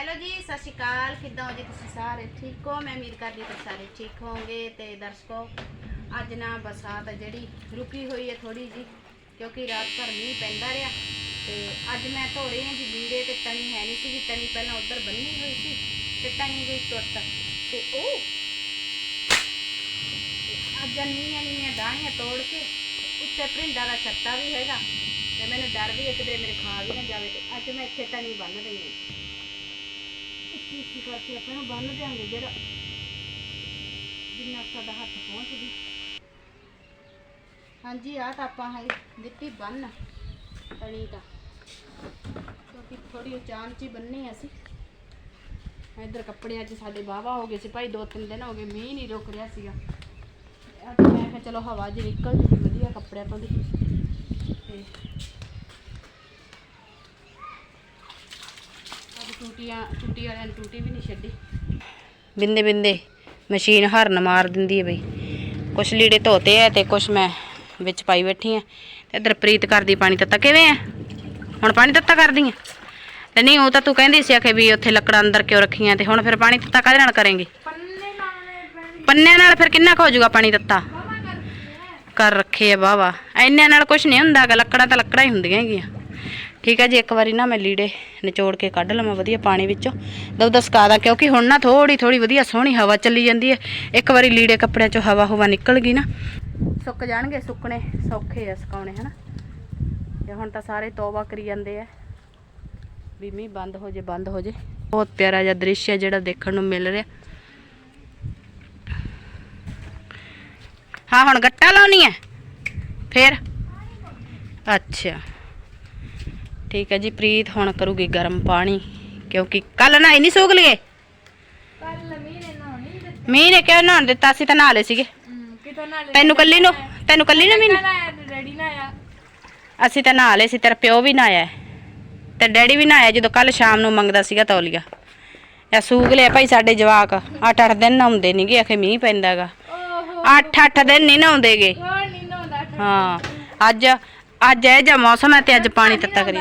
Hello ਜੀ, ਸਤਿ ਸ਼੍ਰੀ ਅਕਾਲ। ਕਿੱਦਾਂ ਹੋ ਜੀ ਤੁਸੀਂ ਸਾਰੇ? ਠੀਕ ਹੋ? ਮੈਂ ਉਮੀਦ ਕਰਦੀ ਤੁਸੀਂ ਸਾਰੇ ਠੀਕ ਹੋਵੋਗੇ ਤੇ ਦਰਸ਼ਕੋ, ਅੱਜ ਨਾ ਬਰਸਾਤ ਹੈ ਜਿਹੜੀ ਰੁਕੀ ਹੋਈ ਹੈ ਥੋੜੀ ਜੀ ਕਿਉਂਕਿ ਰਾਤ ਭਰ ਮੀਂਹ ਪੈਂਦਾ ਰਿਹਾ ਤੇ ਅੱਜ ਮੈਂ ਧੋ ਰਹੀ ਹਾਂ ਜੀ ਲੀੜੇ ਤੇ ਤਣੀ ਹੈ ਨਹੀਂ ਸੀਗੀ, ਤਣੀ ਪਹਿਲਾਂ ਉੱਧਰ ਬੰਨੀ ਹੋਈ ਸੀ ਤੇ ਤਣੀ ਗਈ ਟੁੱਟ ਤੇ ਉਹ ਅੱਜ ਨੀਆਂ ਨੀਆਂ ਡਾਣੀਆਂ ਤੋੜ ਕੇ ਉੱਤੇ ਪ੍ਰਿੰਡਾ ਦਾ ਛੱਤਾ ਵੀ ਹੈਗਾ ਤੇ ਮੈਨੂੰ ਡਰ ਵੀ ਇੱਕ ਦੇ ਮੇਰੇ ਖਾ ਵੀ ਨਾ ਜਾਵੇ ਤੇ ਅੱਜ ਮੈਂ ਇੱਥੇ ਤਣੀ ਬੰਨ ਰਹੀ ਹਾਂ। ਇੱਕੀ ਇੱਕੀ ਕਰਕੇ ਆਪਾਂ ਨੂੰ ਬੰਨ ਦਿਆਂਗੇ ਜਿਹੜਾ ਜਿੰਨਾ ਸਾਡਾ ਹੱਥ ਪਹੁੰਚ ਗਈ ਹਾਂਜੀ, ਆਹ ਤਾਂ ਆਪਾਂ ਹੈ ਦਿੱਤੀ ਬੰਨ ਤਣੀ ਤਾਂ। ਕਿਉਂਕਿ ਥੋੜੀ ਉਚਾਨ ਚ ਹੀ ਬੰਨੀ ਅਸੀਂ। ਇੱਧਰ ਕੱਪੜਿਆਂ ਚ ਸਾਡੇ ਵਾਹਵਾ ਹੋ ਗਏ ਸੀ ਭਾਈ, ਦੋ ਤਿੰਨ ਦਿਨ ਹੋ ਗਏ ਮੀਂਹ ਨਹੀਂ ਰੁਕ ਰਿਹਾ ਸੀਗਾ। ਮੈਂ ਕਿਹਾ ਚਲੋ ਹਵਾ ਜੀ ਨਿਕਲ ਜੂਗੀ, ਵਧੀਆ ਕੱਪੜਿਆਂ ਤੋਂ ਦੀ ਤੇ ਟੂਟੀਆਂ ਟੂਟੀ ਵਾਲਿਆਂ ਨੇ ਟੂਟੀ ਵੀ ਨਹੀਂ ਛੱਡੀ। ਬਿੰਦੇ ਬਿੰਦੇ ਮਸ਼ੀਨ ਹਰਨ ਮਾਰ ਦਿੰਦੀ ਹੈ ਬਈ। ਕੁਛ ਲੀੜੇ ਧੋਤੇ ਐ ਤੇ ਕੁਛ ਮੈਂ ਵਿੱਚ ਪਾਈ ਬੈਠੀ ਐ ਤੇ ਇੱਧਰ ਪ੍ਰੀਤ ਕਰਦੀ ਪਾਣੀ ਤੱਤਾ। ਕਿਵੇਂ ਐ ਹੁਣ ਪਾਣੀ ਤੱਤਾ ਕਰਦੀ ਐ ਤੇ ਨਹੀਂ ਉਹ ਤਾਂ ਤੂੰ ਕਹਿੰਦੀ ਸੀ ਆਖੇ ਵੀ ਉੱਥੇ ਲੱਕੜਾਂ ਅੰਦਰ ਕਿਉਂ ਰੱਖੀਆਂ ਤੇ ਹੁਣ ਫਿਰ ਪਾਣੀ ਤੱਤਾ ਕਾਹਦੇ ਨਾਲ ਕਰੇਂਗੀ? ਪੰਨਿਆਂ ਨਾਲ ਫਿਰ ਕਿੰਨਾ ਕੁ ਹੋ ਜਾਊਗਾ ਪਾਣੀ ਤੱਤਾ? ਕਰ ਰੱਖੇ ਆ। ਵਾਵਾ ਇੰਨਿਆਂ ਨਾਲ ਕੁਝ ਨਹੀਂ ਹੁੰਦਾ ਲੱਕੜਾਂ ਤਾਂ ਲੱਕੜਾਂ ਹੀ ਹੁੰਦੀਆਂ ਹੈਗੀਆਂ। ਠੀਕ ਹੈ ਜੀ, ਇੱਕ ਵਾਰੀ ਨਾ ਮੈਂ ਲੀੜੇ ਨਿਚੋੜ ਕੇ ਕੱਢ ਲਵਾਂ ਵਧੀਆ ਪਾਣੀ ਵਿੱਚੋਂ। ਦਬ ਸੁਕਾ ਦਾਂ, ਕਿਉਂਕਿ ਹੁਣ ਨਾ ਥੋੜੀ ਥੋੜੀ ਵਧੀਆ ਸੋਹਣੀ ਹਵਾ ਚੱਲੀ ਜਾਂਦੀ ਹੈ ਇੱਕ ਵਾਰੀ ਲੀੜੇ ਕੱਪੜਿਆਂ ਚੋਂ ਹਵਾ ਹਵਾ ਨਿਕਲ ਗਈ ਨਾ। ਸੁੱਕ ਜਾਣਗੇ, ਸੁੱਕਣੇ ਸੌਖੇ ਆ ਸੁਕਾਉਣੇ, ਹਨਾ? ਤੇ ਹੁਣ ਤਾਂ ਸਾਰੇ ਤੋਬਾ ਕਰੀ ਜਾਂਦੇ ਆ। ਵੀ ਮੀਂਹ ਬੰਦ ਹੋ ਜੇ, ਬੰਦ ਹੋ ਜੇ। ਬਹੁਤ ਪਿਆਰਾ ਜਿਹਾ ਦ੍ਰਿਸ਼ ਹੈ ਜਿਹੜਾ ਦੇਖਣ ਨੂੰ ਮਿਲ ਰਿਹਾ। ਹਾਂ, ਹੁਣ ਗੱਟਾ ਲਾਉਣੀ ਹੈ ਫੇਰ? ਅੱਛਾ। ਠੀਕ ਹੈ ਜੀ ਪ੍ਰੀਤ ਹੁਣ ਕਰੂਗੀ ਗਰਮ ਪਾਣੀ ਕਿਉਂਕਿ ਕੱਲ ਨਾ ਨਹੀਂ ਸੋਗ ਲਈਏ। ਕੱਲ ਮੀਂਹ ਨੇ ਕਿਉਂ ਨਹਾਉਣ ਦਿੱਤਾ ਸੀ ਤਾਂ ਨਹਾ ਲਏ ਸੀਗੇ। ਤੈਨੂੰ ਕੱਲੀ ਨੂੰ ਤੈਨੂੰ ਕੱਲੀ ਨੂੰ ਮੀਂਹ ਅਸੀਂ ਤਾਂ ਨਹਾ ਲਏ ਸੀ ਤੇਰਾ ਪਿਓ ਵੀ ਨਹਾਇਆ। ਤੇ ਡੈਡੀ ਵੀ ਨਹਾਇਆ ਜਦੋਂ ਕੱਲ ਸ਼ਾਮ ਨੂੰ ਮੰਗਦਾ ਸੀਗਾ ਤੌਲੀਆ। ਇਹ ਸੂਗ ਲਿਆ ਭਾਈ ਸਾਡੇ ਜਵਾਕ 8-8 ਦਿਨ ਨਹਾਉਂਦੇ ਨਹੀਂਗੇ ਆਖੇ ਮੀਂਹ ਪੈਂਦਾਗਾ। ਓਹੋ। 8-8 ਦਿਨ ਨਹੀਂ ਨਹਾਉਂਦੇਗੇ ਹਾਂ ਅੱਜ ਅੱਜ ਇਹ ਜਿਹਾ ਮੌਸਮ ਹੈ ਤੇ ਅੱਜ ਪਾਣੀ ਤੱਤਾ ਕਰੀ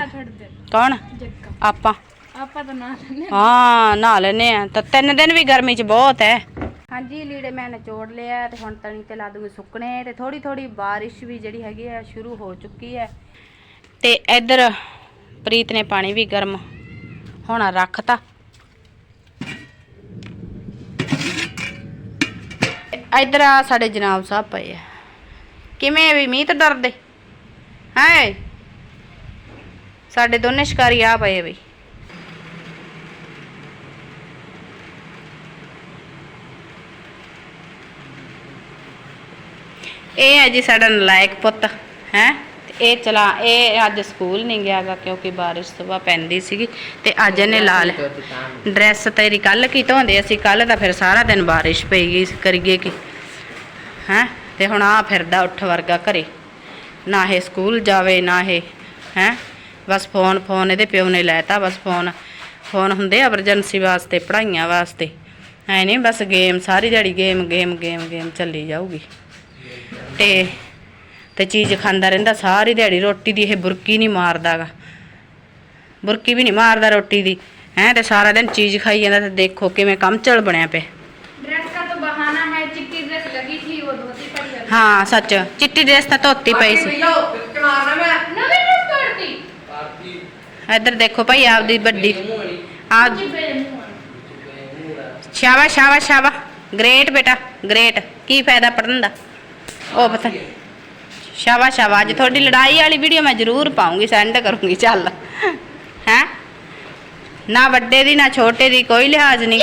ਕੌਣ? ਜੱਗਾ ਆਪਾਂ। ਆਪਾਂ ਤਾਂ ਨਾ ਲੈਨੇ ਹਾਂ। ਨਹਾ ਲੈਨੇ ਆ ਤਾਂ ਤਿੰਨ ਦਿਨ ਵੀ ਗਰਮੀ ਚ ਬਹੁਤ ਹੈ। ਹਾਂਜੀ ਲੀੜੇ ਮੈਂ ਨਿਚੋੜ ਲਿਆ ਤੇ ਹੁਣ ਤਣੀ ਤੇ ਲਾ ਦੂੰਗੀ ਸੁੱਕਣੇ ਤੇ ਥੋੜੀ ਥੋੜੀ ਬਾਰਿਸ਼ ਵੀ ਜਿਹੜੀ ਹੈਗੀ ਆ ਸ਼ੁਰੂ ਹੋ ਚੁੱਕੀ ਹੈ। ਤੇ ਇੱਧਰ ਪ੍ਰੀਤ ਨੇ ਪਾਣੀ ਵੀ ਗਰਮ ਹੋਣਾ ਰੱਖਤਾ। ਇੱਧਰ ਆ ਸਾਡੇ ਜਨਾਬ ਸਾਹਿਬ ਪਏ ਆ। ਕਿਵੇਂ ਵੀ? ਮੀਂਹ ਤੋਂ ਡਰਦੇ। ਹੈ? ਸਾਡੇ ਦੋਨੇ ਸ਼ਿਕਾਰੀ ਆ ਪਏ ਬਈ। ਇਹ ਹੈ ਜੀ ਸਾਡਾ ਨਲਾਇਕ ਪੁੱਤ ਹੈ? ਇਹ ਚਲਾ ਇਹ ਅੱਜ ਸਕੂਲ ਨਹੀਂ ਗਿਆਗਾ ਕਿਉਂਕਿ ਬਾਰਿਸ਼ ਸੁਬਾ ਪੈਂਦੀ ਸੀਗੀ ਤੇ ਅੱਜ ਇਹਨੇ ਲਾ ਲਿਆ ਡਰੈਸ ਤੇਰੀ ਕੱਲ ਕੀ ਧੋਂਦੇ ਅਸੀਂ? ਕੱਲ ਤਾਂ ਫਿਰ ਸਾਰਾ ਦਿਨ ਬਾਰਿਸ਼ ਪਈ ਗਈ ਕਰੀਏ ਕੀ? ਹੈ? ਤੇ ਹੁਣ ਆ ਫਿਰਦਾ ਉੱਠ ਵਰਗਾ ਘਰੇ। ਨਾ ਇਹ ਸਕੂਲ ਜਾਵੇ ਨਾ ਇਹ ਹੈ? ਬਸ ਫੋਨ ਫੋਨ ਇਹਦੇ ਪਿਓ ਨੇ ਲੈਤਾ ਬਸ ਫੋਨ ਫੋਨ ਹੁੰਦੇ ਐਮਰਜੈਂਸੀ ਵਾਸਤੇ ਪੜ੍ਹਾਈਆਂ ਵਾਸਤੇ। ਐ ਨਹੀਂ ਬਸ ਗੇਮ ਸਾਰੀ ਜੜੀ ਗੇਮ ਗੇਮ ਗੇਮ ਗੇਮ ਚੱਲੀ ਜਾਊਗੀ। ਤੇ ਤੇ ਚੀਜ਼ ਖਾਂਦਾ ਰਹਿੰਦਾ ਸਾਰੀ ਦਿਹਾੜੀ ਰੋਟੀ ਦੀ ਇਹ ਬੁਰਕੀ ਨਹੀਂ ਮਾਰਦਾਗਾ। ਬੁਰਕੀ ਵੀ ਨਹੀਂ ਮਾਰਦਾ ਰੋਟੀ ਦੀ। ਹੈ ਤੇ ਸਾਰਾ ਦਿਨ ਚੀਜ਼ ਖਾਈ ਜਾਂਦਾ ਤੇ ਦੇਖੋ ਕਿਵੇਂ ਕੰਮ ਕੰਮਚਲ ਬਣਿਆ ਪਿਆ। ਡਰੈਸ ਦਾ ਤਾਂ ਬਹਾਨਾ ਹੈ ਚਿੱਟੀ ਡਰੈਸ ਲੱਗੀ ਸੀ ਉਹ ਧੋਤੀ ਪਈ ਹਾਂ ਸੱਚ ਚਿੱਟੀ ਡਰੈਸ ਤਾਂ ਧੋਤੀ ਪਈ ਸੀ। ਮਾਰਨਾ ਮੈਂ ਇੱਧਰ ਦੇਖੋ ਭਾਈ ਆਪਦੀ ਵੱਡੀ। ਆ ਸ਼ਾਵਾ ਸ਼ਾਵਾ ਸ਼ਾਵਾ ਗ੍ਰੇਟ ਬੇਟਾ ਗ੍ਰੇਟ ਕੀ ਫਾਇਦਾ ਪੜਨ ਦਾ? ਉਹ ਪਤਾ ਸ਼ਾਵਾ ਸ਼ਾਵਾ ਅੱਜ ਤੁਹਾਡੀ ਲੜਾਈ ਵਾਲੀ ਵੀਡੀਓ ਮੈਂ ਜ਼ਰੂਰ ਪਾਉਂਗੀ ਸੈਂਡ ਕਰੂੰਗੀ ਚੱਲ। ਹੈ? ਨਾ ਵੱਡੇ ਦੀ ਨਾ ਛੋਟੇ ਦੀ ਕੋਈ ਲਿਹਾਜ਼ ਨਹੀਂ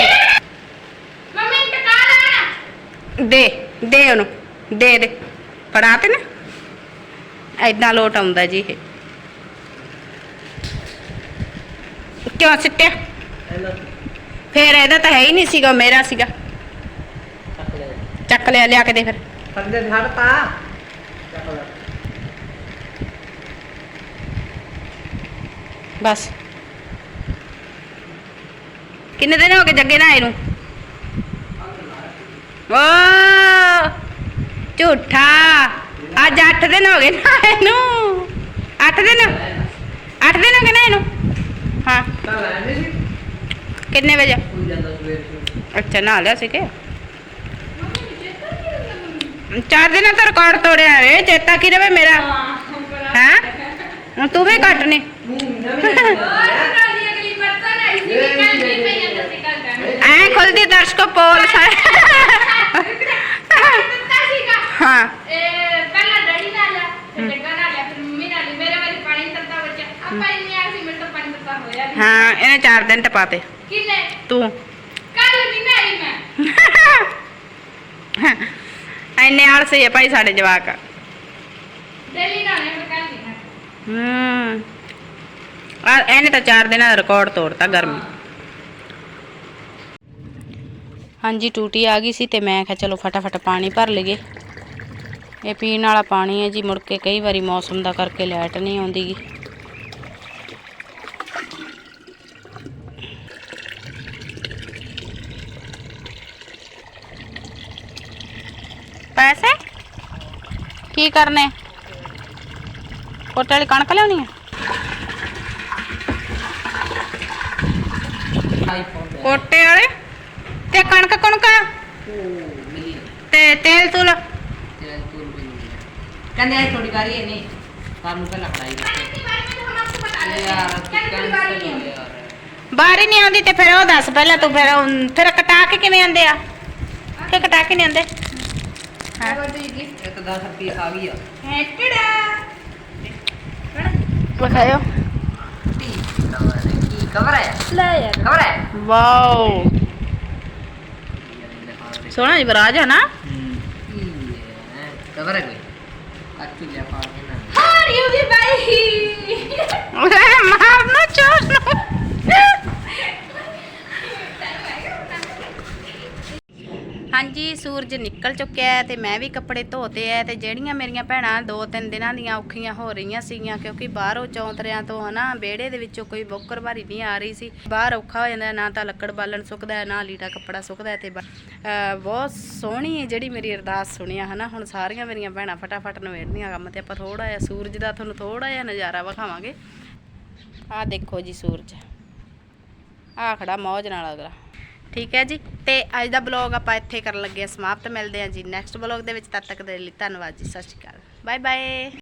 ਮੰਮੀ ਟਕਾ ਦੇ ਦੇ ਉਹਨੂੰ। ਦੇ ਦੇ। ਪੜਾ ਤੇ ਨਾ। ਐਦਾਂ ਲੋਟ ਆਉਂਦਾ ਜੀ ਇਹ। ਕਿਉਂ ਸਿੱਟਿਆ? ਫੇਰ ਇਹਦਾ ਤਾਂ ਹੈ ਹੀ ਨਹੀਂ ਸੀਗਾ ਮੇਰਾ ਸੀਗਾ। ਚੱਕ ਲਿਆ ਲਿਆ ਕੇ ਦੇ ਫਿਰ। ਥੱਲੇ ਧੜ ਪਾ। ਬਸ। ਕਿੰਨੇ ਦਿਨ ਹੋ ਗਏ ਜੱਗੇ ਨਾ ਆਏ ਨੂੰ? ਓ! ਝੂਠਾ। ਅੱਜ 8 ਦਿਨ ਹੋ ਗਏ ਨਾ ਇਹਨੂੰ 8 ਦਿਨ? 8 ਦਿਨ ਹੋ ਗਏ ਨਾ ਇਹਨੂੰ ਹਾਂ। ਤਾਂ ਲੈ ਨਹੀਂ ਸੀ। ਕਿੰਨੇ ਵਜੇ? ਕੋਈ ਜਾਂਦਾ ਸਵੇਰ ਸਵੇਰ ਅੱਛਾ ਨਹਾ ਲਿਆ ਸੀ ਕਿ? ਚਾਰ ਦਿਨਾਂ ਤੋਂ ਰਿਕਾਰਡ ਤੋੜਿਆ ਰੇ ਚੇਤਾ ਕੀ ਰਵੇ ਮੇਰਾ? ਹੈ ਹੁਣ ਤੂੰ ਵੀ ਕੱਟ ਨੇ। ਐ ਖੁੱਲਦੀ ਦਰਸ਼ਕੋ ਪੋਲ ਹਾਂ ਹਾਂ ਇਹਨੇ ਚਾਰ ਦਿਨ ਟਪਾਤੇ ਕਿੰਨੇ? ਤੂੰ। ਕੱਲ ਨਹੀਂ ਨਹਾਈ ਮੈਂ। ਐਨੇ ਆਲਸੀ ਆ ਭਾਈ ਸਾਡੇ ਜਵਾਕ। ਡੇਲੀ ਨਹਾਣੇ ਮੈਂ ਕੱਲ ਨਹੀਂ ਹੂੰ। ਆ ਇਹਨੇ ਤਾਂ ਚਾਰ ਦਿਨਾਂ ਦਾ ਰਿਕਾਰਡ ਤੋੜਤਾ ਗਰਮੀ। ਹਾਂਜੀ ਟੂਟੀ ਆ ਗਈ ਸੀ ਤੇ ਮੈਂ ਕਿਹਾ ਚਲੋ ਫਟਾਫਟ ਪਾਣੀ ਭਰ ਲਈਏ। ਇਹ ਪੀਣ ਵਾਲਾ ਪਾਣੀ ਹੈ ਜੀ ਮੁੜ ਕੇ ਕਈ ਵਾਰੀ ਮੌਸਮ ਦਾ ਕਰਕੇ ਲਾਈਟ ਨਹੀਂ ਆਉਂਦੀ ਕੀ ਕਰਨੇ? ਕੋਟੇ ਵਾਲੀ ਕਣਕ ਲਿਆਉਣੀ ਤੇ ਕੋਟੇ ਵਾਲੇ? ਤੇ ਕਣਕ ਕਣਕ ਤੇ ਤੇਲ ਤੂਲ? ਕਹਿੰਦੇ ਥੋੜੀ ਵਾਰੀ ਨਹੀਂ। ਹੋ ਹੀ ਆਉਂਦੀ ਤੇ ਫਿਰ ਉਹ ਦੱਸ ਪਹਿਲਾਂ ਤੂੰ ਫਿਰ ਫਿਰ ਕਟਾ ਕੇ ਕਿਵੇਂ ਆਉਂਦੇ ਆ? ਕਿ ਕਟਾ ਕੇ ਨਹੀਂ ਆਉਂਦੇ? ਹਾਂ। ਇਹ ਤਾਂ 10 ਰੁਪਏ ਆ ਗਈ ਆ। ਵਿਖਾਇਓ। ਕੀ ਕਵਰ ਹੈ ਲੈ ਯਾਰ। ਕਵਰ ਹੈ? ਵਾਓ। ਸੋਹਣਾ ਯੁਵਰਾਜ ਹੈ ਨਾ? ਕਵਰ ਹੈ ਕੋਈ? ਅੱਛੂ ਜਿਹਾ ਪਾ ਕੇ ਨਾ। ਹਾਰ ਯੂ ਦੀ ਬਾਈ। ਸੂਰਜ ਨਿਕਲ ਚੁੱਕਿਆ ਹੈ ਤੇ ਮੈਂ ਵੀ ਕੱਪੜੇ ਧੋਤੇ ਐ ਤੇ ਜਿਹੜੀਆਂ ਮੇਰੀਆਂ ਭੈਣਾਂ ਦੋ ਤਿੰਨ ਦਿਨਾਂ ਦੀਆਂ ਔਖੀਆਂ ਹੋ ਰਹੀਆਂ ਸੀਗੀਆਂ, ਕਿਉਂਕਿ ਬਾਹਰੋਂ ਚੌਂਤਰਿਆਂ ਤੋਂ ਹਨਾ ਵਿਹੜੇ ਦੇ ਵਿੱਚੋਂ ਕੋਈ ਬੋਕਰ ਭਾਰੀ ਨਹੀਂ ਆ ਰਹੀ ਸੀ। ਬਾਹਰ ਔਖਾ ਹੋ ਜਾਂਦਾ, ਨਾ ਤਾਂ ਲੱਕੜ ਬਾਲਣ ਸੁੱਕਦਾ ਨਾ ਲੀੜਾ ਕੱਪੜਾ ਸੁੱਕਦਾ ਹੈ ਤੇ ਬਹੁਤ ਸੋਹਣੀ ਜਿਹੜੀ ਮੇਰੀ ਅਰਦਾਸ ਸੁਣਿਆ ਹਨਾ। ਹੁਣ ਸਾਰੀਆਂ ਮੇਰੀਆਂ ਭੈਣਾਂ ਫਟਾਫਟ ਨਵੇੜਦੀਆਂ ਕੰਮ ਤੇ, ਆਪਾਂ ਥੋੜਾ ਜਿਹਾ ਸੂਰਜ ਦਾ ਤੁਹਾਨੂੰ ਥੋੜਾ ਜਿਹਾ ਨਜ਼ਾਰਾ ਵਿਖਾਵਾਂਗੇ। ਆਹ ਦੇਖੋ ਜੀ ਸੂਰਜ। ਆ ਖੜਾ ਮੌਜ ਨਾਲ ਅਗਲਾ। ਠੀਕ ਹੈ ਜੀ? ਤੇ ਅੱਜ ਦਾ ਬਲੌਗ ਆਪਾਂ ਇੱਥੇ ਕਰਨ ਲੱਗੇ ਹਾਂ ਸਮਾਪਤ। ਮਿਲਦੇ ਹਾਂ ਜੀ ਨੈਕਸਟ ਬਲੌਗ ਦੇ ਵਿੱਚ। ਤਦ ਤੱਕ ਦੇ ਲਈ ਧੰਨਵਾਦ ਜੀ। ਸਤਿ ਸ਼੍ਰੀ ਅਕਾਲ। Bye bye